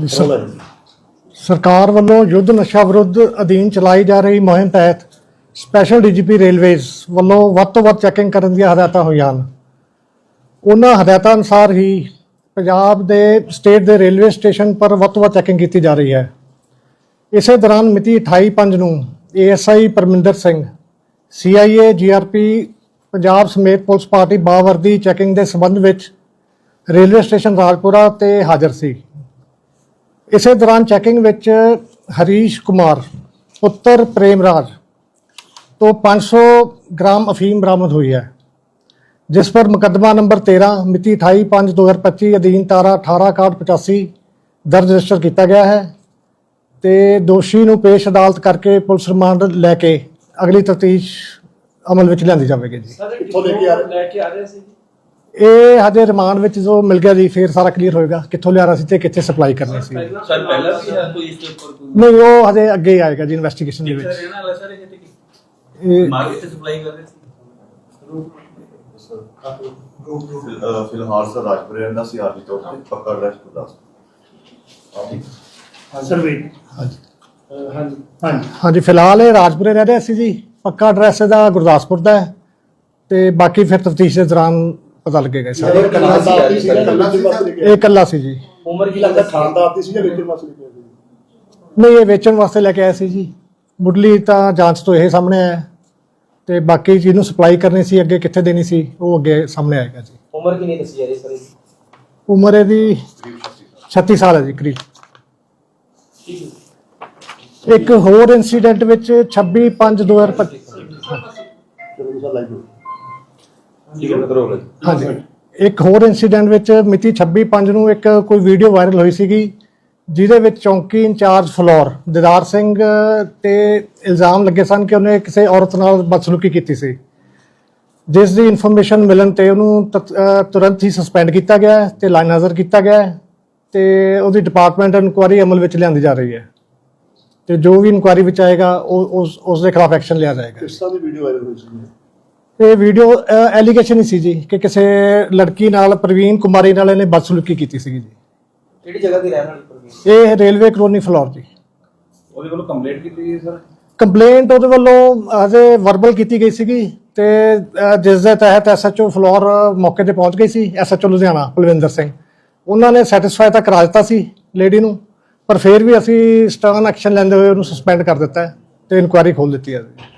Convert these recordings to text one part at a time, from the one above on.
ਜੀ, ਸਰ- ਸਰਕਾਰ ਵੱਲੋਂ ਯੁੱਧ ਨਸ਼ਾ ਵਿਰੁੱਧ ਅਧੀਨ ਚਲਾਈ ਜਾ ਰਹੀ ਮੁਹਿੰਮ ਤਹਿਤ ਸਪੈਸ਼ਲ ਡੀਜੀਪੀ ਰੇਲਵੇਜ਼ ਵੱਲੋਂ ਵੱਧ ਤੋਂ ਵੱਧ ਚੈਕਿੰਗ ਕਰਨ ਦੀਆਂ ਹਦਾਇਤਾਂ ਹੋਈਆਂ ਹਨ। ਉਹਨਾਂ ਹਦਾਇਤਾਂ ਅਨੁਸਾਰ ਹੀ ਪੰਜਾਬ ਦੇ ਸਟੇਟ ਦੇ ਰੇਲਵੇ ਸਟੇਸ਼ਨ ਪਰ ਵੱਧ ਤੋਂ ਵੱਧ ਚੈਕਿੰਗ ਕੀਤੀ ਜਾ ਰਹੀ ਹੈ। ਇਸੇ ਦੌਰਾਨ ਮਿਤੀ 28/5 ਨੂੰ ASI Parminder Singh CIA GRP Punjab ਸਮੇਤ ਪੁਲਿਸ ਪਾਰਟੀ ਬਾਵਰਦੀ ਚੈਕਿੰਗ ਦੇ ਸੰਬੰਧ ਵਿੱਚ ਰੇਲਵੇ ਸਟੇਸ਼ਨ ਰਾਜਪੁਰਾ ਤੇ ਹਾਜ਼ਰ ਸੀ। ਇਸੇ ਦੌਰਾਨ ਚੈਕਿੰਗ ਵਿੱਚ ਹਰੀਸ਼ ਕੁਮਾਰ ਪੁੱਤਰ ਪ੍ਰੇਮਰਾਜ ਤੋਂ 500 ਗ੍ਰਾਮ ਅਫੀਮ ਬਰਾਮਦ ਹੋਈ ਹੈ। ਜਿਸ ਪਰ ਮੁਕੱਦਮਾ ਨੰਬਰ 13 ਮਿਤੀ 28/5/2025 ਅਧੀਨ ਤਾਰਾ 186185 ਦਰਜ ਰਜਿਸਟਰ ਕੀਤਾ ਗਿਆ ਹੈ ਤੇ ਦੋਸ਼ੀ ਨੂੰ ਪੇਸ਼ ਅਦਾਲਤ ਕਰਕੇ ਪੁਲਿਸ ਰਿਮਾਂਡ ਲੈ ਕੇ ਅਗਲੀ ਤਫਤੀਸ਼ ਅਮਲ ਵਿੱਚ ਲਿਆਂਦੀ ਜਾਵੇਗੀ ਜੀ। ਸਰ ਕਿੱਥੋਂ ਲੈ ਕੇ ਆ ਰਹੇ? ਲੈ ਕੇ ਆ ਰਹੇ ਸੀ ਇਹ ਹਜੇ ਰਿਮਾਂਡ ਵਿੱਚ ਜੋ ਮਿਲ ਗਿਆ ਜੀ ਫਿਰ ਸਾਰਾ ਕਲੀਅਰ ਹੋਏਗਾ ਕਿੱਥੋਂ ਲਿਆ ਰਿਹਾ ਸੀ ਤੇ ਕਿੱਥੇ ਸਪਲਾਈ ਕਰਨੀ ਸੀ। ਪਹਿਲਾਂ ਸਰ ਪਹਿਲਾਂ ਵੀ ਹੈ ਕੋਈ ਇਸ ਦੇ ਉੱਪਰ ਕੋਈ? ਨਹੀਂ ਉਹ ਹਜੇ ਅੱਗੇ ਹੀ ਆਏਗਾ ਜੀ ਇਨਵੈਸਟੀਗੇਸ਼ਨ ਦੇ ਕਿੱਥੇ ਵਿੱਚ। ਰਹਿਣਾ ਵਾਲਾ ਸਰ ਇਹ ਤੇ ਇਹ ਮਾਰਕੀਟ ਤੇ ਸਪਲਾਈ ਕਰ ਰਹੇ ਸੀ? ਫਿਲ- ਫਿਲਹਾਲ ਸਰ ਰਾਜਪੁਰੇ ਰਹਿੰਦਾ ਸੀ ਆਰਜੀ ਤੌਰ ਤੇ ਪੱਕਾ ਐਡਰੈਸ ਗੁਰਦਾਸਪੁਰ ਸਰਵੇ ਹਾਂਜੀ। ਹਾਂਜੀ। ਹਾਂਜੀ ਹਾਂਜੀ ਫਿਲਹਾਲ ਇਹ ਰਾਜਪੁਰੇ ਰਹਿ ਰਿਹਾ ਸੀ ਜੀ। ਪੱਕਾ ਐਡਰੈਸ ਇਹਦਾ ਗੁਰਦਾਸਪੁਰ ਦਾ ਹੈ। ਤੇ ਬਾਕੀ ਫਿਰ ਤਫਤੀਸ਼ ਦੇ ਦੌਰਾਨ ਪਤਾ ਲੱਗੇਗਾ ਸਰ। ਇਹ ਕੱਲਾ ਸੀ ਜਾਂ ਕੱਲਾ ਸੀ। ਬਸ ਇਹ ਇਕੱਲਾ ਸੀ ਜੀ। ਉਮਰ ਕੀ ਲੱਗਦਾ? ਖਾਨਦਾਰ ਦੀ ਸੀ ਜਾਂ ਵੇਚਣ ਵਾਸਤੇ ਲਿਖਿਆ ਸੀ? ਨਹੀਂ ਇਹ ਵੇਚਣ ਵਾਸਤੇ ਲੈ ਕੇ ਆਏ ਸੀ ਜੀ। ਮੁੱਢਲੀ ਤਾਂ ਜਾਂਚ ਤੋਂ ਇਹ ਸਾਹਮਣੇ ਆਇਆ। ਤੇ ਬਾਕੀ ਜਿਹਨੂੰ ਸਪਲਾਈ ਕਰਨੀ ਸੀ ਅੱਗੇ ਕਿੱਥੇ ਦੇਣੀ ਸੀ ਉਹ ਅੱਗੇ ਸਾਹਮਣੇ ਆਏਗਾ ਜੀ। ਉਮਰ ਕਿੰਨੀ ਦੱਸੀ ਜਾ ਰਹੀ ਸਰ? ਇਹਦੀ? ਉਮਰ ਇਹਦੀ 36 ਸਾਲ ਹੈ ਜੀ ਕਰੀਬ। ਠੀਕ ਹੈ ਇੱਕ ਹੋਰ ਇਨਸੀਡੈਂਟ ਵਿੱਚ 26 5 2025 ਚਲੋ ਜੀ ਸਰ ਲਾਈਵ ਠੀਕ ਹੈ ਹਾਂਜੀ। ਇੱਕ ਹੋਰ ਇਨਸੀਡੈਂਟ ਵਿੱਚ ਮਿਤੀ 26 5 ਨੂੰ ਇੱਕ ਕੋਈ ਵੀਡੀਓ ਵਾਇਰਲ ਹੋਈ ਸੀਗੀ ਜਿਹਦੇ ਵਿੱਚ ਚੌਂਕੀ ਇੰਚਾਰਜ ਫਲੋਰ ਦਿਦਾਰ ਸਿੰਘ ਤੇ ਇਲਜ਼ਾਮ ਲੱਗੇ ਸਨ ਕਿ ਉਹਨੇ ਕਿਸੇ ਔਰਤ ਨਾਲ ਬਦਸਲੂਕੀ ਕੀਤੀ ਸੀ। ਜਿਸ ਦੀ ਇਨਫੋਰਮੇਸ਼ਨ ਮਿਲਣ ਤੇ ਉਹਨੂੰ ਤੁਰੰਤ ਹੀ ਸਸਪੈਂਡ ਕੀਤਾ ਗਿਆ ਤੇ ਲਾਈਨ ਨਜ਼ਰ ਕੀਤਾ ਗਿਆ ਤੇ ਉਹਦੀ ਡਿਪਾਰਟਮੈਂਟ ਇਨਕੁਆਰੀ ਅਮਲ ਵਿੱਚ ਲਿਆਂਦੀ ਜਾ ਰਹੀ ਹੈ। ਤੇ ਜੋ ਵੀ ਇਨਕੁਆਰੀ ਵਿੱਚ ਆਏਗਾ ਉਹ ਉਸ ਉਸ ਦੇ ਖਿਲਾਫ ਐਕਸ਼ਨ ਲਿਆ ਜਾਏਗਾ। ਕਿਸ ਤਰ੍ਹਾਂ ਦੀ ਵੀਡੀਓ ਵਾਇਰਲ ਹੋਈ ਸੀ? ਇਹ ਵੀਡੀਓ ਐਲੀਗੇਸ਼ਨ ਹੀ ਸੀ ਜੀ ਕਿ ਕਿਸੇ ਲੜਕੀ ਨਾਲ ਪ੍ਰਵੀਨ ਕੁਮਾਰੀ ਨਾਲ ਇਹਨੇ ਬਦਸਲੂਕੀ ਕੀਤੀ ਸੀਗੀ ਜੀ। ਕਿਹੜੀ ਜਗ੍ਹਾ ਦੀ ਰਹਿਣ ਵਾਲੀ ਪ੍ਰਵੀਨ? ਇਹ ਰੇਲਵੇ ਕਲੋਨੀ ਫਲੋਰ ਜੀ। ਉਹਦੇ ਵੱਲੋਂ ਕੰਪਲੇਂਟ ਕੀਤੀ ਗਈ ਸਰ? ਕੰਪਲੇਂਟ ਉਹਦੇ ਵੱਲੋਂ ਅਜੇ ਵਰਬਲ ਕੀਤੀ ਗਈ ਸੀਗੀ ਤੇ ਜਿਸ ਦੇ ਤਹਿਤ ਐਸਐਚਓ ਫਲੋਰ ਮੌਕੇ ਤੇ ਪਹੁੰਚ ਗਈ ਸੀ ਐਸਐਚਓ ਲੁਧਿਆਣਾ ਕੁਲਵਿੰਦਰ ਸਿੰਘ। ਉਹਨਾਂ ਨੇ ਸੈਟੀਸਫਾਈ ਤਾਂ ਕਰਾ ਦਿੱਤਾ ਸੀ ਲੇਡੀ ਨੂੰ ਪਰ ਫਿਰ ਵੀ ਅਸੀਂ ਸਟਰਨ ਐਕਸ਼ਨ ਲੈਂਦੇ ਹੋਏ ਉਹਨੂੰ ਸਸਪੈਂਡ ਕਰ ਦਿੱਤਾ ਹੈ ਤੇ ਇਨਕੁਆਇਰੀ ਖੋਲ ਦਿੱਤੀ ਹੈ ਜੀ।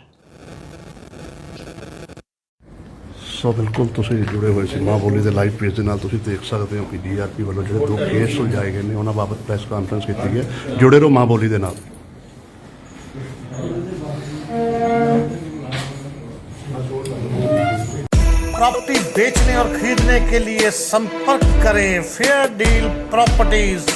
ਸੋ ਬਿਲਕੁਲ ਤੁਸੀਂ ਜੁੜੇ ਹੋਏ ਸੀ ਮਾਂ ਬੋਲੀ ਦੇ ਲਾਈਵ ਪੇਜ ਦੇ ਨਾਲ ਤੁਸੀਂ ਦੇਖ ਸਕਦੇ ਹੋ ਕਿ ਡੀਆਰਪੀ ਵੱਲੋਂ ਜਿਹੜੇ ਦੋ ਕੇਸ ਸੁਲਝਾਏ ਗਏ ਨੇ ਉਹਨਾਂ ਬਾਬਤ ਪ੍ਰੈਸ ਕਾਨਫਰੰਸ ਕੀਤੀ ਗਈ ਹੈ ਜੁੜੇ ਰਹੋ ਮਾਂ ਬੋਲੀ ਦੇ ਨਾਲ प्रॉपर्टी बेचने और खरीदने के लिए संपर्क करें फेयर डील प्रॉपर्टीज